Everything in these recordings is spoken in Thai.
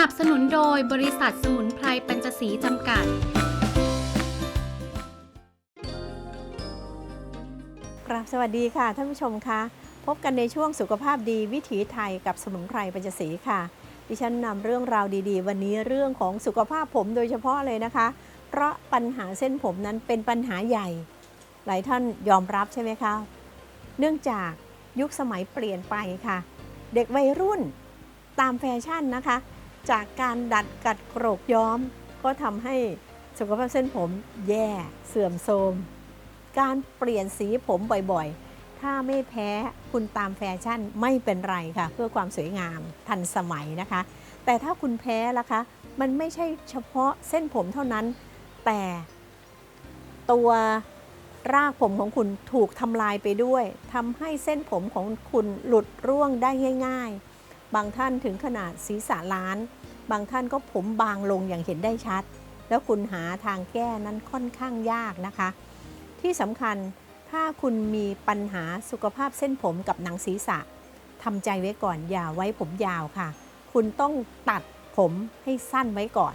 นับสนุนโดยบริษัทสมุนไพรปัญจศรีจำกัด กราบสวัสดีค่ะท่านผู้ชมคะพบกันในช่วงสุขภาพดีวิถีไทยกับสมุนไพรปัญจศรีค่ะ ดิฉันนำเรื่องราวดีๆ วันนี้เรื่องของสุขภาพผมโดยเฉพาะเลยนะคะ เพราะปัญหาเส้นผมนั้นเป็นปัญหาใหญ่ หลายท่านยอมรับใช่ไหมคะเนื่องจากยุคสมัยเปลี่ยนไปค่ะ เด็กวัยรุ่นตามแฟชั่นนะคะ จากการดัดกัดโกรกย้อม ก็ทำให้สุขภาพเส้นผมแย่เสื่อมโทรม การเปลี่ยนสีผมบ่อยๆ ถ้าไม่แพ้คุณตามแฟชั่นไม่เป็นไรค่ะ เพื่อความสวยงามทันสมัยนะคะ แต่ถ้าคุณแพ้ล่ะคะ มันไม่ใช่เฉพาะเส้นผมเท่านั้น แต่ตัวรากผมของคุณถูกทำลายไปด้วยทำให้เส้นผมของคุณหลุดร่วงได้ง่าย ๆ บางท่านถึงขนาดศีรษะล้าน บางท่านก็ผมบางลงอย่างเห็นได้ชัด แล้วคุณหาทางแก้นั้นค่อนข้างยากนะคะ ที่สำคัญถ้าคุณมีปัญหาสุขภาพเส้นผมกับหนังศีรษะทำใจไว้ก่อนอย่าไว้ผมยาวค่ะ คุณต้องตัดผมให้สั้นไว้ก่อน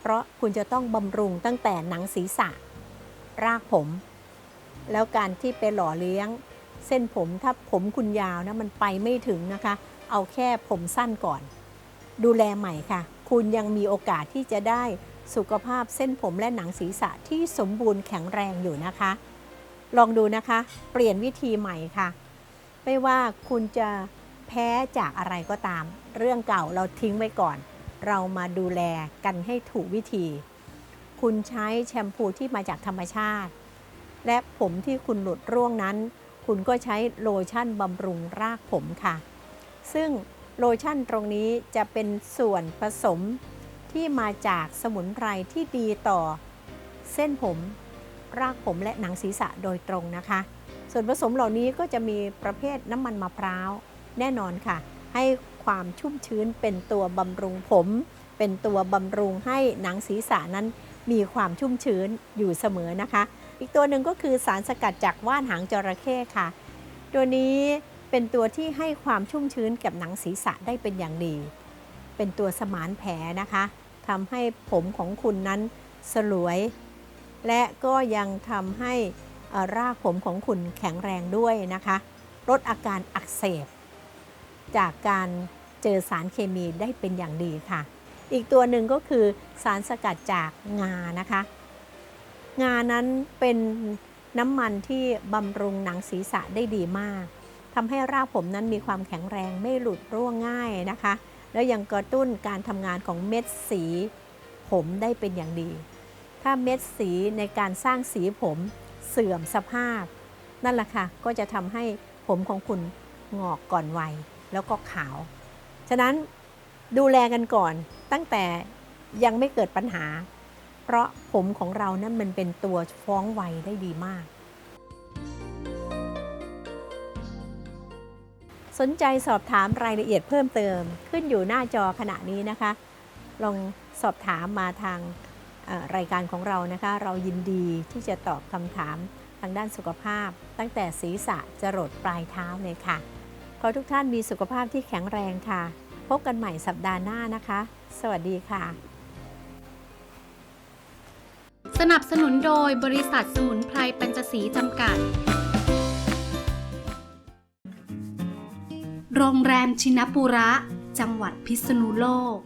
เพราะคุณจะต้องบำรุงตั้งแต่หนังศีรษะ รากผม แล้วการที่ไปหล่อเลี้ยง เส้นผมถ้าผมคุณยาวนะมันไปไม่ถึงนะคะ เอาแค่ผมสั้นก่อน ดูแลใหม่ค่ะ คุณยังมีโอกาสที่จะได้สุขภาพเส้นผมและหนังศีรษะที่สมบูรณ์แข็งแรงอยู่นะคะ ลองดูนะคะ เปลี่ยนวิธีใหม่ค่ะ ไม่ว่าคุณจะแพ้จากอะไรก็ตาม เรื่องเก่าเราทิ้งไว้ก่อน เรามาดูแลกันให้ถูกวิธี คุณใช้แชมพูที่มาจากธรรมชาติ และผมที่คุณหลุดร่วงนั้น คุณก็ใช้โลชั่นบำรุงรากผมค่ะ ซึ่งโลชั่นตรงนี้จะเป็นส่วนผสมที่มาจากสมุนไพรที่ดีต่อเส้นผม รากผมและหนังศีรษะโดยตรงนะคะ ส่วนผสมเหล่านี้ก็จะมีประเภทน้ำมันมะพร้าว แน่นอนค่ะ ให้ความชุ่มชื้นเป็นตัวบำรุงผม เป็นตัวบำรุงให้หนังศีรษะนั้นมีความชุ่มชื้นอยู่เสมอนะคะ อีกตัวหนึ่งก็คือสารสกัดจากว่านหางจระเข้ค่ะ ตัวนี้ เป็นตัวที่ให้ความชุ่มชื้นกับหนังศีรษะได้เป็นอย่างดี เป็นตัวสมานแผลนะคะทำให้ผมของคุณนั้นสลวย และก็ยังทำให้รากผมของคุณแข็งแรงด้วยนะคะ ลดอาการอักเสบ จากการเจอสารเคมีได้เป็นอย่างดีค่ะ อีกตัวหนึ่งก็คือสารสกัดจากงานะคะ งานั้นเป็นน้ำมันที่บำรุงหนังศีรษะได้ดีมาก ทำให้รากผมนั้นมีความแข็งแรงไม่หลุดร่วงง่ายนะคะ แล้วยังกระตุ้นการทำงานของเม็ดสีผมได้เป็นอย่างดี ถ้าเม็ดสีในการสร้างสีผมเสื่อมสภาพ นั่นแหละค่ะ ก็จะทำให้ผมของคุณงอกก่อนวัยแล้วก็ขาว ฉะนั้นดูแลกันก่อนตั้งแต่ยังไม่เกิดปัญหา เพราะผมของเรานั้นมันเป็นตัวฟ้องวัยได้ดีมาก สนใจสอบถามรายละเอียดเพิ่มเติมขึ้นอยู่หน้าจอขณะนี้นะคะ ลองสอบถามมาทางรายการของเรานะคะ เรายินดีที่จะตอบคำถามทางด้านสุขภาพ ตั้งแต่ศีรษะจรดปลายเท้าเลยค่ะ ขอทุกท่านมีสุขภาพที่แข็งแรงค่ะ พบกันใหม่สัปดาห์หน้านะคะ สวัสดีค่ะ สนับสนุนโดยบริษัทสมุนไพรปัญจศรีจำกัด โรงแรมชินปุระ จังหวัดพิษณุโลก